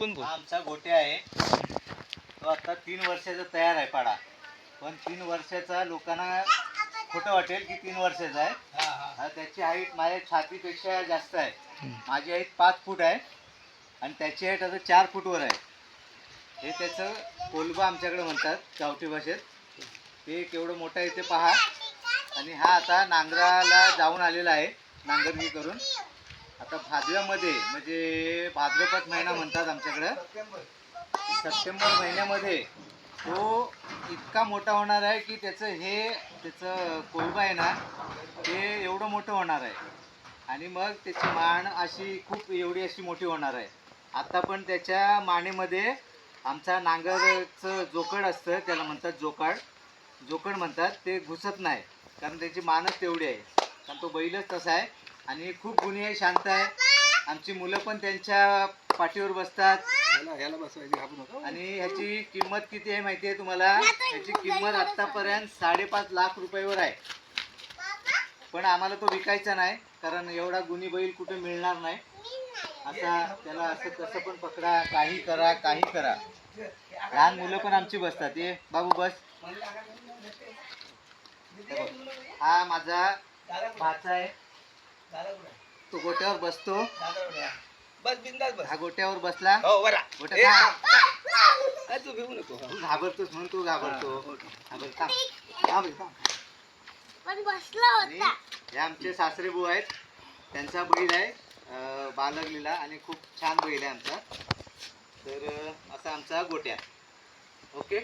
पण बोल हा आमचा गोट्या आहे. तो आता तीन वर्षाचा तयार आहे पाडा. पण तीन वर्षाचा लोकांना खोटं वाटेल की तीन वर्षाचा आहे. हा, त्याची हाईट माझ्या छातीपेक्षा जास्त आहे. माझी हाईट पाच फूट आहे आणि त्याची हाईट आता चार फूटवर आहे. हे त्याचं कोलबा आमच्याकडे म्हणतात गावठी भाषेत. ते केवढं मोठं आहे ते पहा. आणि हा आता नांगराला जाऊन आलेला आहे नांगरणी करून. आता भादव्यामध्ये म्हणजे भाद्रपद महिना म्हणतात आमच्याकडं. सप्टेंबर महिन्यामध्ये तो इतका मोठा होणार आहे की त्याचं हे त्याचं कोलबा आहे ना ते एवढं मोठं होणार आहे. आणि मग त्याची मान अशी खूप एवढी अशी मोठी होणार आहे. आता पण त्याच्या मानेमध्ये आमचा नांगरचं जोकड असतं त्याला म्हणतात जोकाड. जोकड म्हणतात ते घुसत नाही कारण त्याची मानच तेवढी आहे. कारण तो बैलच तसा आहे. आणि खूप गुणी आहे शांत आहे. आमची मुलं पण त्यांच्या पाठीवर बसतात. आणि ह्याची किंमत किती आहे माहिती आहे तुम्हाला? ह्याची किंमत आतापर्यंत साडेपाच लाख रुपयावर आहे. पण आम्हाला तो विकायचा नाही कारण एवढा गुन्ही बैल कुठे मिळणार नाही. आता त्याला असं कसं पण पकडा काही करा काही करा. लहान मुलं पण आमची बसतात. ये बाबू बस. हे. हा माझा भाचा आहे. तो गोट्यावर बसतो. बस बिंदास बस. हा गोट्यावर बसला. हो बरा गोट्या ए, थांब. काय तू भिवू नको? तू घाबरतोस म्हणून तू घाबरतो. घाबर थांब थांब. रे, थांब. पण बसला आणि हे आमचे सासरे भाऊ आहेत. त्यांचा बैल आहे अं, बालगलीला आणि खूप छान बैल आहे आमचा. तर अं, असा आमचा गोट्या. ओके?